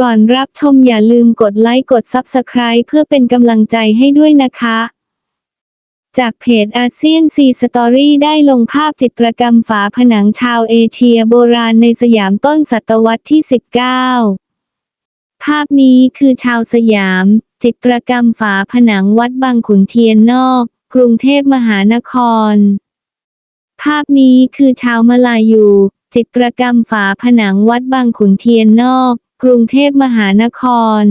ก่อนรับชมอย่าลืมกดไลค์กด Subscribe เพื่อเป็นกำลังใจให้ด้วยนะคะ จากเพจอาเซียนซีสตอรี่ได้ลงภาพจิตรกรรมฝาผนังชาวเอเชียโบราณในสยามต้นศตวรรษที่ 19 ภาพนี้คือชาวสยาม จิตรกรรมฝาผนังวัดบางขุนเทียนนอก กรุงเทพมหานคร ภาพนี้คือชาวมาลายู จิตรกรรมฝาผนังวัดบางขุนเทียนนอก กรุงเทพมหานคร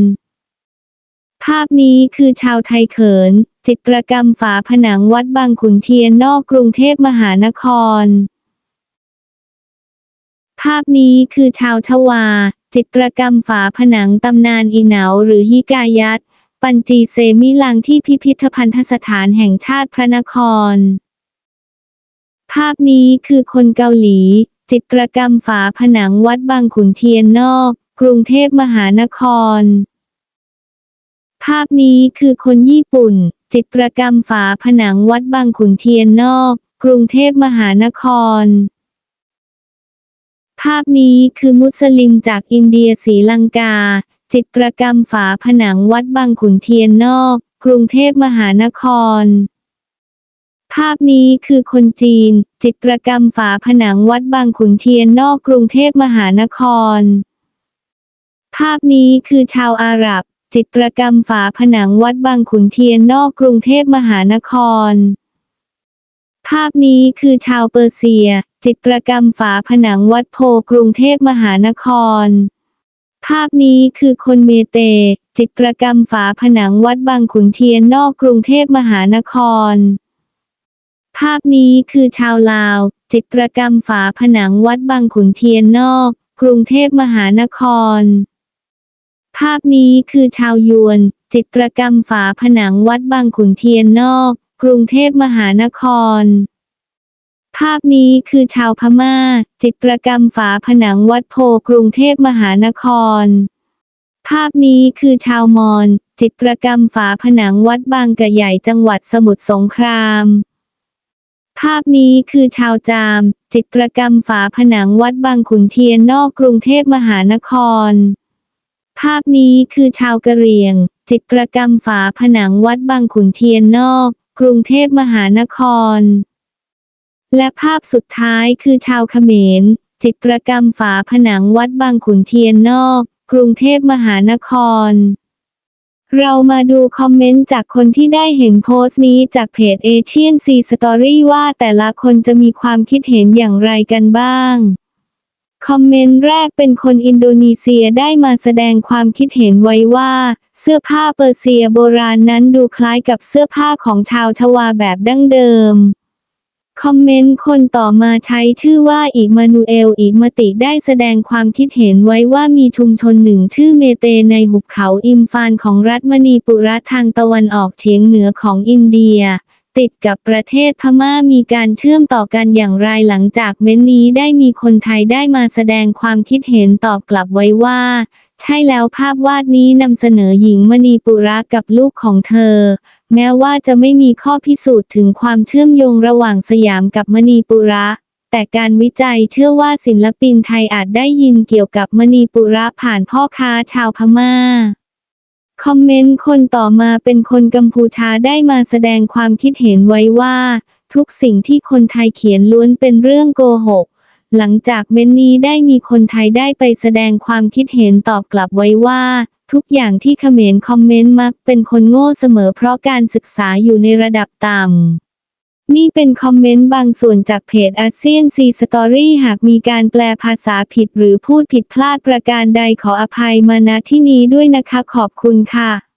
ภาพนี้คือชาวไทยเขิน จิตรกรรมฝาผนังวัดบางขุนเทียนนอกกรุงเทพมหานคร ภาพนี้คือชาวชวา จิตรกรรมฝาผนังตำนานอีเหนาหรือฮิกายัตปัญจีเซมิลังที่พิพิธภัณฑสถานแห่งชาติพระนคร ภาพนี้คือคนเกาหลี จิตรกรรมฝาผนังวัดบางขุนเทียนนอก กรุงเทพมหานคร ภาพนี้คือคนญี่ปุ่น จิตรกรรมฝาผนังวัดบางขุนเทียนนอก กรุงเทพมหานคร ภาพนี้คือมุสลิมจากอินเดียศรีลังกา จิตรกรรมฝาผนังวัดบางขุนเทียนนอก กรุงเทพมหานครภาพนี้คือคนจีน จิตรกรรมฝาผนังวัดบางขุนเทียนนอกกรุงเทพมหานคราพนี้คือชาวอาหรับ จิตรกรรมฝาผนังวัดบางขุนเทียนนอกกรุงเทพมหานคร ภาพนี้คือชาวเปอร์เซีย จิตรกรรมฝาผนังวัดโพกรุงเทพมหานคร ภาพนี้คือคนเมเต จิตรกรรมฝาผนังวัดบางขุนเทียนนอกกรุงเทพมหานคร ภาพนี้คือชาวลาว จิตรกรรมฝาผนังวัดบางขุนเทียนนอกกรุงเทพมหานคร ภาพนี้คือชาวยวน จิตรกรรมฝาผนังวัดบางขุนเทียนนอก กรุงเทพมหานคร ภาพนี้คือชาวพม่า จิตรกรรมฝาผนังวัดโพกรุงเทพมหานคร ภาพนี้คือชาวมอญจิตรกรรมฝาผนังวัดบางกะใหญ่จังหวัดสมุทรสงคราม ภาพนี้คือชาวจาม จิตรกรรมฝาผนังวัดบางขุนเทียนนอกกรุงเทพมหานคร ภาพนี้คือชาวกะเหรี่ยง จิตรกรรมฝาผนังวัดบางขุนเทียนนอก กรุงเทพมหานคร และภาพสุดท้ายคือชาวเขมร จิตรกรรมฝาผนังวัดบางขุนเทียนนอก กรุงเทพมหานคร เรามาดูคอมเมนต์จากคนที่ได้เห็นโพสต์นี้จากเพจเอเชียนซีสตอรี่ว่าแต่ละคนจะมีความคิดเห็นอย่างไรกันบ้าง คอมเมนต์แรกเป็นคนอินโดนีเซียได้มาแสดงความคิดเห็นไว้ว่า เสื้อผ้าเปอร์เซียโบราณนั้นดูคล้ายกับเสื้อผ้าของชาวชวาแบบดั้งเดิม คอมเมนต์คนต่อมาใช้ชื่อว่าอิมานูเอลอิมติได้แสดงความคิดเห็นไว้ว่ามีชุมชนหนึ่งชื่อเมเตในหุบเขาอิมฟานของรัฐมณีปุระทางตะวันออกเฉียงเหนือของอินเดีย ติดกับประเทศพม่ามีการเชื่อมต่อกันอย่างไรหลังจากเม้นนี้ได้มีคนไทยได้มาแสดงความคิดเห็นตอบกลับไว้ว่า ใช่แล้วภาพวาดนี้นำเสนอหญิงมณีปุระกับลูกของเธอ แม้ว่าจะไม่มีข้อพิสูจน์ถึงความเชื่อมโยงระหว่างสยามกับมณีปุระแต่การวิจัยเชื่อว่าศิลปินไทยอาจได้ยินเกี่ยวกับมณีปุระผ่านพ่อค้าชาวพม่า คอมเมนต์คนต่อมาเป็นคนกัมพูชาได้มาแสดงความคิดเห็นไว้ว่า ทุกสิ่งที่คนไทยเขียนล้วนเป็นเรื่องโกหก หลังจากเม้นนี้ได้มีคนไทยได้ไปแสดงความคิดเห็นตอบกลับไว้ว่า ทุกอย่างที่เขมรคอมเมนต์มักเป็นคนโง่เสมอเพราะการศึกษาอยู่ในระดับต่ำ นี่เป็นคอมเมนต์บางส่วนจากเพจอาเซียนซีสตอรี่หากมีการแปลภาษาผิดหรือพูดผิดพลาดประการใดขออภัยมาณที่นี้ด้วยนะคะขอบคุณค่ะ